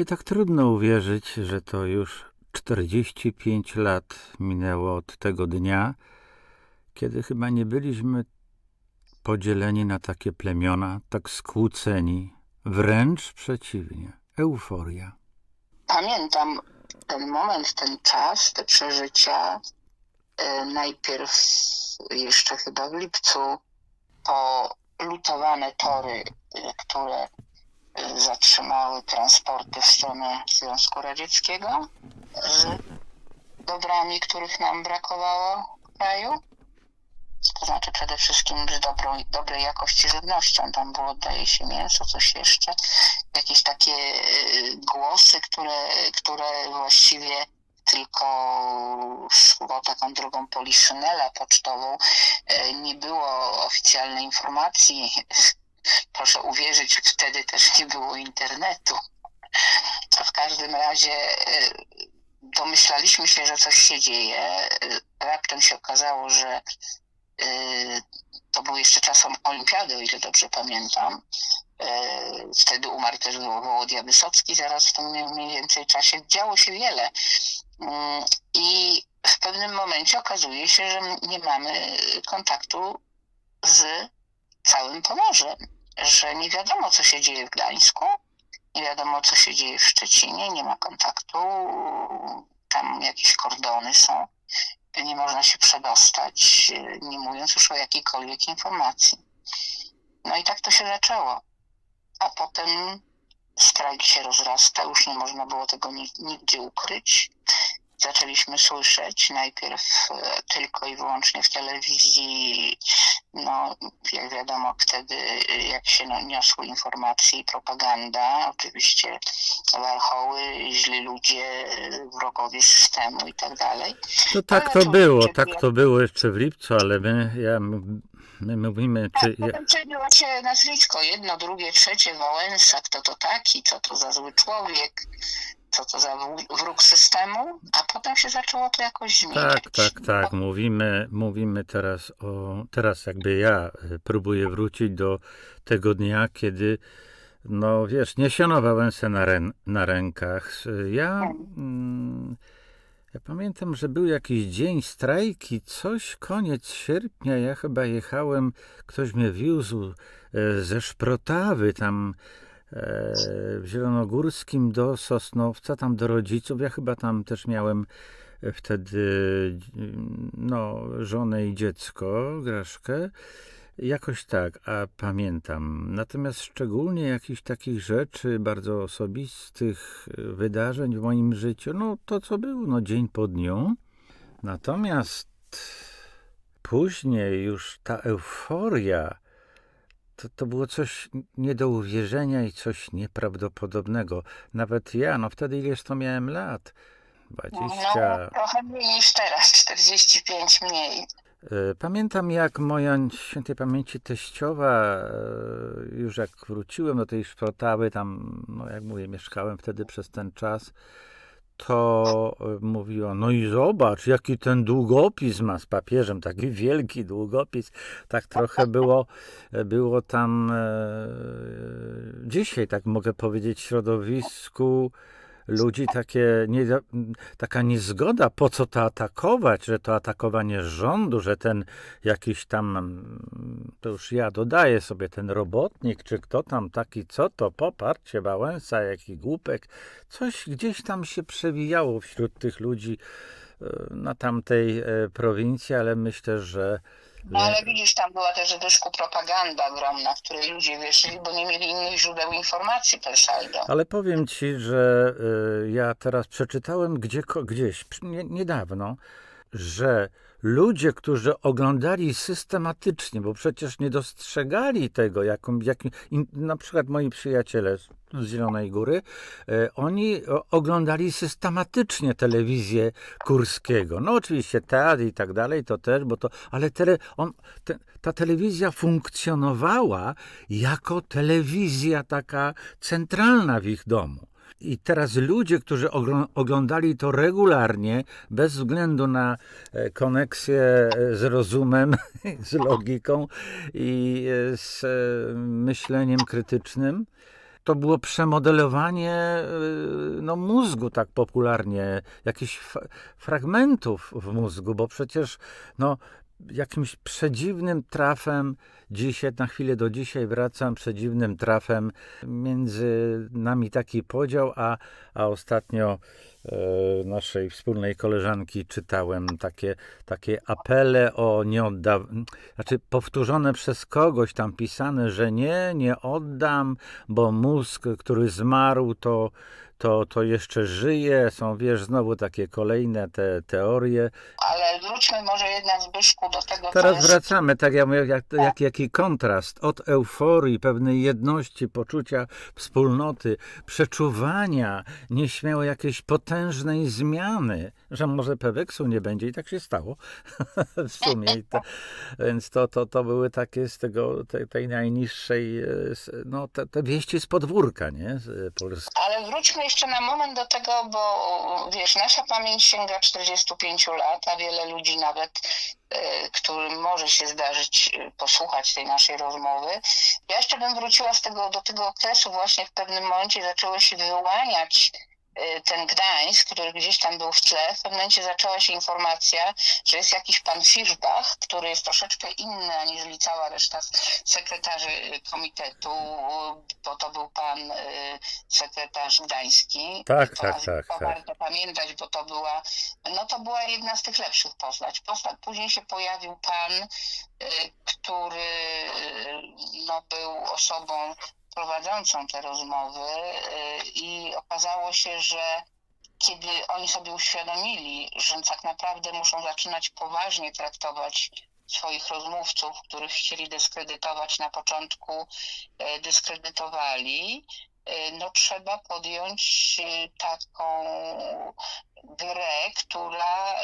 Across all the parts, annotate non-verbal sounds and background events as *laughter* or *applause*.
Nie tak trudno uwierzyć, że to już 45 lat minęło od tego dnia, kiedy chyba nie byliśmy podzieleni na takie plemiona, tak skłóceni, wręcz przeciwnie, euforia. Pamiętam ten moment, ten czas, te przeżycia. E, Najpierw jeszcze chyba w lipcu po lutowane tory, e, które zatrzymały transporty w stronę Związku Radzieckiego z dobrami, których nam brakowało w kraju. To znaczy przede wszystkim z dobrą, dobrej jakości żywnością. Tam było, daje się mięso, coś jeszcze. Jakieś takie e, głosy, które, które właściwie tylko szło taką drogą poliszynela pocztową. E, Nie było oficjalnej informacji. Proszę uwierzyć, wtedy też nie było internetu. W każdym razie e, domyślaliśmy się, że coś się dzieje. Raptem się okazało, że e, to był jeszcze czas olimpiady, o ile dobrze pamiętam. E, Wtedy umarł też Wołodia Wysocki, zaraz w tym mniej więcej czasie. Działo się wiele. Mm, I w pewnym momencie okazuje się, że nie mamy kontaktu z całym Pomorzem, że nie wiadomo, co się dzieje w Gdańsku, nie wiadomo, co się dzieje w Szczecinie, nie ma kontaktu, tam jakieś kordony są, nie można się przedostać, nie mówiąc już o jakiejkolwiek informacji. No i tak to się zaczęło. A potem strajk się rozrasta, już nie można było tego ni- nigdzie ukryć. Zaczęliśmy słyszeć najpierw e, tylko i wyłącznie w telewizji, no jak wiadomo wtedy e, jak się no, niosły informacje i propaganda, oczywiście warchoły, źli ludzie, e, wrogowie systemu i tak dalej. To tak Ale to to było, tak to było jeszcze w lipcu, ale my, ja, my mówimy, czy... Ja, Potem przebiło się nazwisko, jedno, drugie, trzecie, Wałęsa, kto to taki, co to za zły człowiek, co to za wró- wróg systemu, a potem się zaczęło to jakoś zmieniać. Tak, tak, tak. Mówimy, mówimy teraz o. Teraz jakby ja y, próbuję wrócić do tego dnia, kiedy. No wiesz, niesiono Wałęsę na, rę, na rękach. Y, Ja, mm, ja pamiętam, że był jakiś dzień strajki, coś, koniec sierpnia. Ja chyba jechałem, ktoś mnie wiózł e, ze Szprotawy tam Zielonogórskim do Sosnowca, tam do rodziców. Ja chyba tam też miałem e, wtedy no, żonę i dziecko, Graszkę. Jakoś tak, a pamiętam. Natomiast szczególnie jakichś takich rzeczy bardzo osobistych e, wydarzeń w moim życiu, no to co było, no dzień po dniu. Natomiast później już ta euforia, to, to było coś nie do uwierzenia i coś nieprawdopodobnego. Nawet ja, no wtedy ileż to miałem lat? No, 20. trochę mniej niż teraz, 45 mniej. E, Pamiętam, jak moja świętej pamięci teściowa, e, już jak wróciłem do tej szprotawy, tam, no jak mówię, mieszkałem wtedy przez ten czas, to e, mówiła, no i zobacz, jaki ten długopis ma z papieżem, taki wielki długopis. Tak trochę było, było tam e, dzisiaj, tak mogę powiedzieć, środowisku ludzi takie, nie, taka niezgoda, po co to atakować, że to atakowanie rządu, że ten jakiś tam, to już ja dodaję sobie, ten robotnik, czy kto tam taki, co to, poparcie Wałęsa, jaki głupek, coś gdzieś tam się przewijało wśród tych ludzi e, na tamtej e, prowincji, ale myślę, że No ale widzisz, tam była też Zbyszku propaganda ogromna, w której ludzie wierzyli, bo nie mieli innych źródeł informacji per saldo. Ale powiem ci, że y, ja teraz przeczytałem gdzie, gdzieś nie, niedawno, że ludzie, którzy oglądali systematycznie, bo przecież nie dostrzegali tego, jaką, in, na przykład moi przyjaciele z z Zielonej Góry, y, oni oglądali systematycznie telewizję Kurskiego. No oczywiście teatr i tak dalej, to też, bo to, ale tele, on, te, ta telewizja funkcjonowała jako telewizja taka centralna w ich domu. I teraz ludzie, którzy oglądali to regularnie, bez względu na e, koneksję e, z rozumem, *laughs* z logiką i e, z myśleniem krytycznym, to było przemodelowanie no, mózgu tak popularnie, jakichś fragmentów w mózgu, bo przecież no, jakimś przedziwnym trafem, dzisiaj, na chwilę do dzisiaj wracam, przedziwnym trafem między nami taki podział, a, a ostatnio e, naszej wspólnej koleżanki czytałem takie, takie apele o nieoddaw... Znaczy powtórzone przez kogoś tam pisane, że nie, nie oddam, bo mózg, który zmarł, to, to, to jeszcze żyje. Są, wiesz, znowu takie kolejne te teorie. Ale wróćmy może jednak Zbyszku do tego, Teraz jest wracamy, tak jak, mówię, jak, jak, jaki kontrast od euforii, pewnej jedności, poczucia wspólnoty, przeczuwania nieśmiało jakiejś potężnej zmiany, że może Peweksu nie będzie i tak się stało *laughs* w sumie. To, więc to, to, to były takie z tego, tej, tej najniższej, e, no te, te wieści z podwórka, nie? Z e, Polski. Ale wróćmy jeszcze na moment do tego, bo wiesz, nasza pamięć sięga 45 lat, a wiele ludzi nawet, e, którym może się zdarzyć e, posłuchać tej naszej rozmowy. Ja jeszcze bym wróciła z tego, do tego okresu, właśnie w pewnym momencie zaczęły się wyłaniać ten Gdańsk, który gdzieś tam był w tle. W pewnym momencie zaczęła się informacja, że jest jakiś pan Fischbach, który jest troszeczkę inny aniżeli cała reszta sekretarzy e, komitetu, bo to był pan sekretarz gdański. Tak, To tak, nazwisko tak, tak. Warto pamiętać, bo to była, no to była jedna z tych lepszych. Posta- Później się pojawił pan, y, który y, no, był osobą prowadzącą te rozmowy y, i okazało się, że kiedy oni sobie uświadomili, że tak naprawdę muszą zaczynać poważnie traktować swoich rozmówców, których chcieli dyskredytować na początku, e, dyskredytowali, e, no trzeba podjąć taką grę, która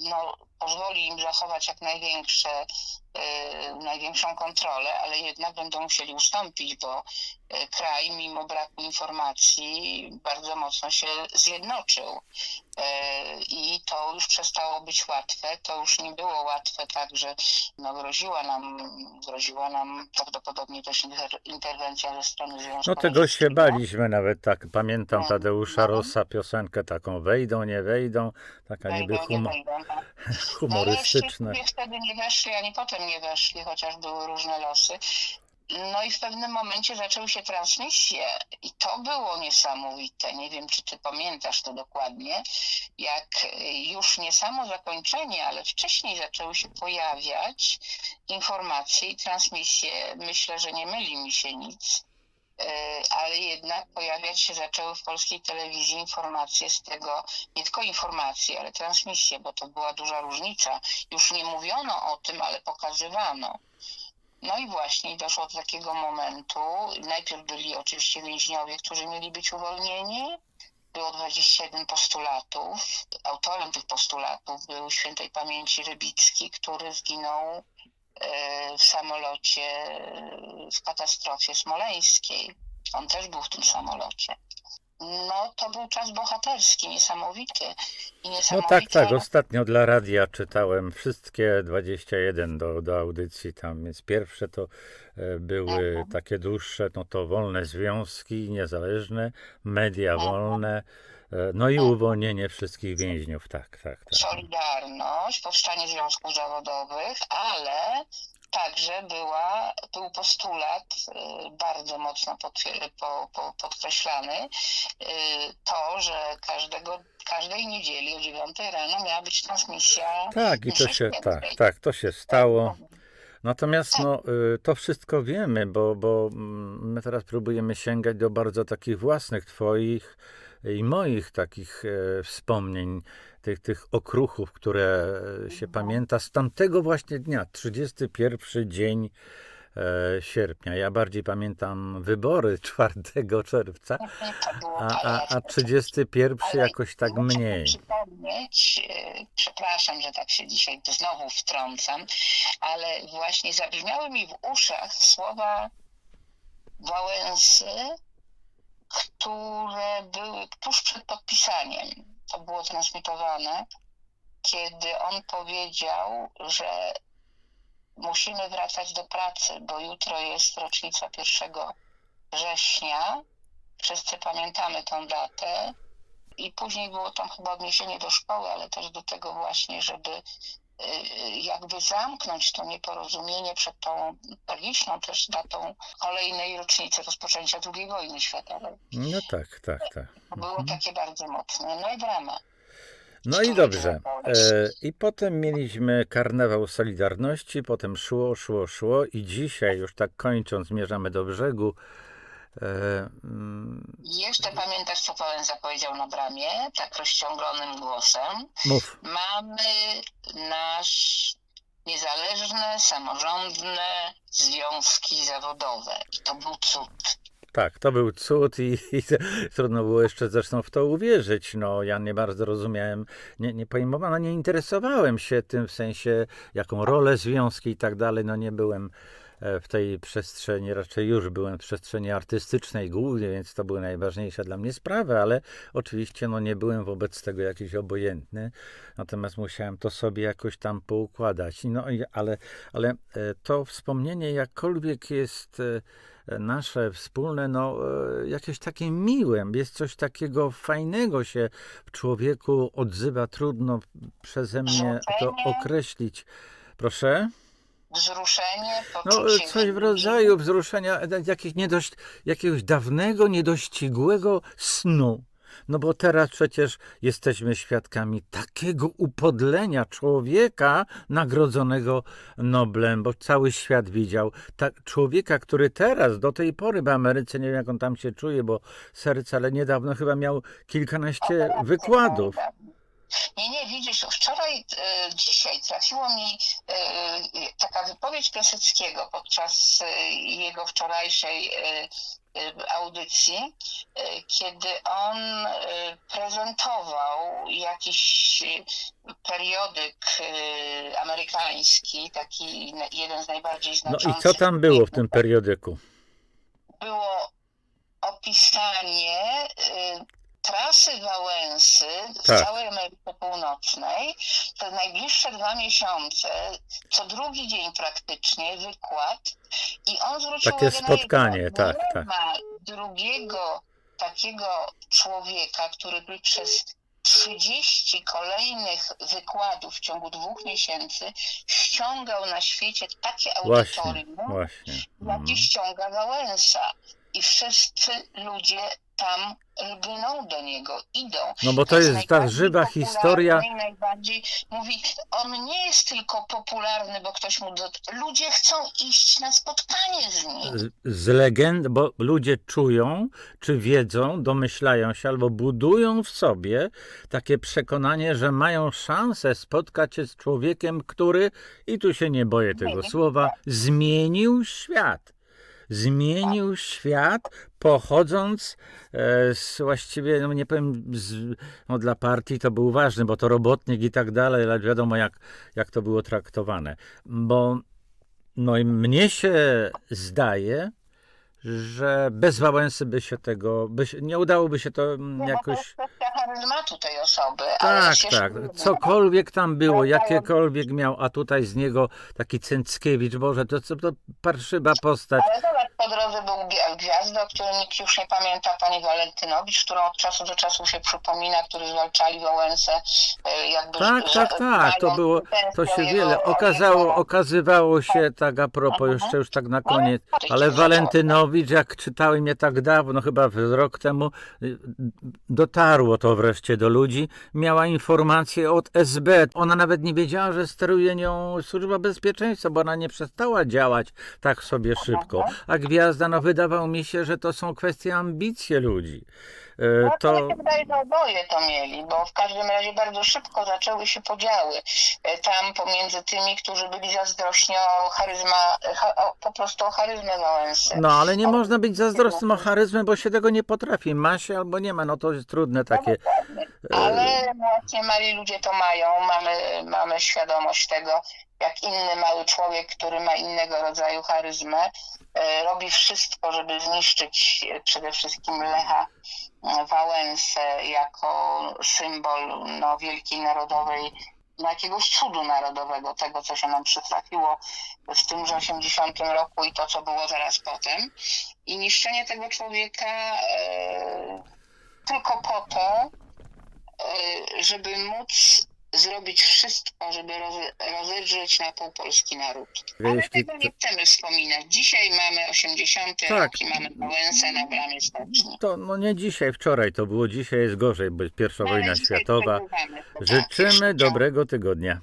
no, pozwoli im zachować jak największe, e, największą kontrolę, ale jednak będą musieli ustąpić, bo e, kraj mimo braku informacji bardzo mocno się zjednoczył. E, I to już przestało być łatwe. To już nie było łatwe, tak, że no, groziła nam, groziła nam prawdopodobnie też inter- interwencja ze strony Związku No tego się baliśmy nawet, tak pamiętam No, Tadeusza no. Rossa piosenkę taką wejdą, nie wejdą, taka niby Wejdą, nie hum- *laughs* No, ale wtedy nie weszli, ani potem nie weszli, chociaż były różne losy. No i w pewnym momencie zaczęły się transmisje i to było niesamowite. Nie wiem, czy ty pamiętasz to dokładnie, jak już nie samo zakończenie, ale wcześniej zaczęły się pojawiać informacje i transmisje. Myślę, że nie myli mi się nic. Y, Ale jednak pojawiać się zaczęły w polskiej telewizji informacje z tego, nie tylko informacje, ale transmisje, bo to była duża różnica. Już nie mówiono o tym, ale pokazywano. No i właśnie doszło do takiego momentu. Najpierw byli oczywiście więźniowie, którzy mieli być uwolnieni. Było 21 postulatów. Autorem tych postulatów był świętej pamięci Rybicki, który zginął e, w samolocie e, w katastrofie smoleńskiej. On też był w tym samolocie. No, to był czas bohaterski, niesamowity. I No niesamowite tak, tak, ostatnio dla radia czytałem wszystkie 21 do, do audycji tam, więc pierwsze to e, były Mhm. takie dłuższe, no to wolne związki, niezależne, media Mhm. wolne, e, no i Mhm. uwolnienie wszystkich więźniów, tak, tak, tak. Solidarność, powstanie związków zawodowych, ale także była, był postulat y, bardzo mocno podkreślany, y, to, że każdego, każdej niedzieli o 9 rano miała być transmisja. Tak, i to się, tak, tak, to się stało. Natomiast no, y, to wszystko wiemy, bo, bo mm, my teraz próbujemy sięgać do bardzo takich własnych Twoich i moich takich e, wspomnień, tych, tych okruchów, które e, się pamięta z tamtego właśnie dnia, 31 dzień e, sierpnia. Ja bardziej pamiętam wybory *laughs* 4 czerwca, było a, a, a lat 31 Ale jakoś tak mniej. przypomnieć, przepraszam, że tak się dzisiaj znowu wtrącam, ale właśnie zabrzmiały mi w uszach słowa Wałęsy, które były tuż przed podpisaniem. To było transmitowane, kiedy on powiedział, że musimy wracać do pracy, bo jutro jest rocznica pierwszego września. Wszyscy pamiętamy tą datę. I później było tam chyba odniesienie do szkoły, ale też do tego właśnie, żeby jakby zamknąć to nieporozumienie przed tą tragiczną też datą kolejnej rocznicy rozpoczęcia II wojny światowej. No tak, tak, tak. Było Mhm. takie bardzo mocne. No i drama. No i dobrze. E, I potem mieliśmy karnawał Solidarności, potem szło, szło, szło i dzisiaj, już tak kończąc, zmierzamy do brzegu. E, mm, Jeszcze pamiętasz, co Wałęsa powiedział na bramie, tak rozciąglonym głosem? mów. Mamy nasz niezależne, samorządne związki zawodowe. I to był cud. Tak, to był cud i, i *laughs* trudno było jeszcze zresztą w to uwierzyć. No, ja nie bardzo rozumiałem, nie, nie pojmowałem, nie interesowałem się tym w sensie, jaką rolę związki i tak dalej. No nie byłem w tej przestrzeni, raczej już byłem w przestrzeni artystycznej głównie, więc to były najważniejsze dla mnie sprawy, ale oczywiście no, nie byłem wobec tego jakiś obojętny, natomiast musiałem to sobie jakoś tam poukładać. No, ale, ale e, to wspomnienie jakkolwiek jest e, nasze wspólne, no e, jakieś takie miłe, jest coś takiego fajnego się w człowieku odzywa, trudno przeze mnie to określić. Proszę? Wzruszenie, No, poczucie coś w rodzaju wzruszenia, e, jakiegoś, niedość, jakiegoś dawnego, niedościgłego snu. No bo teraz przecież jesteśmy świadkami takiego upodlenia człowieka nagrodzonego Noblem, bo cały świat widział. Tak, człowieka, który teraz, do tej pory w Ameryce, nie wiem jak on tam się czuje, bo serce, ale niedawno chyba miał kilkanaście wykładów. Nie, nie, widzisz, wczoraj, e, dzisiaj trafiło mi e, taka wypowiedź Piaseckiego podczas e, jego wczorajszej e, e, audycji, e, kiedy on e, prezentował jakiś e, periodyk e, amerykański, taki jeden z najbardziej No znaczących. i co tam było w tym periodyku? było opisanie trasy Wałęsy w Tak. całej Ameryce Północnej. Te najbliższe dwa miesiące, co drugi dzień praktycznie wykład i on zwrócił Takie uwagę na spotkanie, jedno, tak, nie tak. ma drugiego takiego człowieka, który by przez 30 kolejnych wykładów w ciągu dwóch miesięcy ściągał na świecie takie Właśnie, audytorium, właśnie. Mhm. jaki ściąga Wałęsa. I wszyscy ludzie tam lgną do niego, idą. No bo to jest ta najbardziej żywa historia. Najbardziej mówi, on nie jest tylko popularny, bo ktoś mu. Do... Ludzie chcą iść na spotkanie z nim. z- z legend, bo ludzie czują, czy wiedzą, domyślają się albo budują w sobie takie przekonanie, że mają szansę spotkać się z człowiekiem, który, i tu się nie boję tego Zmienił słowa, zmienił świat. Zmienił świat, pochodząc e, z właściwie, no nie powiem, z, no dla partii to był ważny, bo to robotnik i tak dalej, ale wiadomo jak, jak to było traktowane. Bo no i mnie się zdaje, że bez Wałęsy by się tego, by się, nie udałoby się to mm, No, bo to jakoś... jest kwestia charyzmatu tej osoby. Tak, tak, cokolwiek tam było, jakiekolwiek miał, a tutaj z niego taki Cęckiewicz, Boże, to, to, to parszywa postać. Ale zobacz, po drodze był Gwi- Gwiazda, o którym nikt już nie pamięta, pani Walentynowicz, którą od czasu do czasu się przypomina, którzy zwalczali Wałęsę. e, Jakby Tak, za- tak, tak, to było, to się wiele okazało, okazywało się, tak a propos, Mhm. jeszcze już tak na No, koniec, ale jest Walentynowicz, jak czytałem je tak dawno, chyba rok temu, dotarło to wreszcie do ludzi, miała informację od SB. Ona nawet nie wiedziała, że steruje nią Służba Bezpieczeństwa, bo ona nie przestała działać tak sobie szybko. A Gwiazda, no wydawało mi się, że to są kwestie ambicji ludzi. Y, No to To... mi się wydaje, że oboje to mieli, bo w każdym razie bardzo szybko zaczęły się podziały e, tam pomiędzy tymi, którzy byli zazdrośni o charyzma, cha, o, po prostu o charyzmę Wałęsy. No, ale nie można być zazdrosnym o charyzmę, bo się tego nie potrafi. Ma się albo nie ma, no to jest trudne takie. Ale właśnie mali ludzie to mają, mamy, mamy świadomość tego, jak inny mały człowiek, który ma innego rodzaju charyzmę, e, robi wszystko, żeby zniszczyć e, przede wszystkim Lecha e, Wałęsę jako symbol no, wielkiej narodowej no, jakiegoś cudu narodowego, tego, co się nam przytrafiło w tymże 80 roku i to, co było zaraz potem. I niszczenie tego człowieka e, tylko po to, e, żeby móc zrobić wszystko, żeby roz, rozedrzeć na pół polski naród. Ale Jeśli tego nie chcemy wspominać. Dzisiaj mamy 80 Tak. rok i mamy Wałęsę na bramie stoczni. To no nie dzisiaj, wczoraj to było, dzisiaj jest gorzej, bo jest pierwsza No, wojna światowa. tak, Życzymy dobrego tygodnia.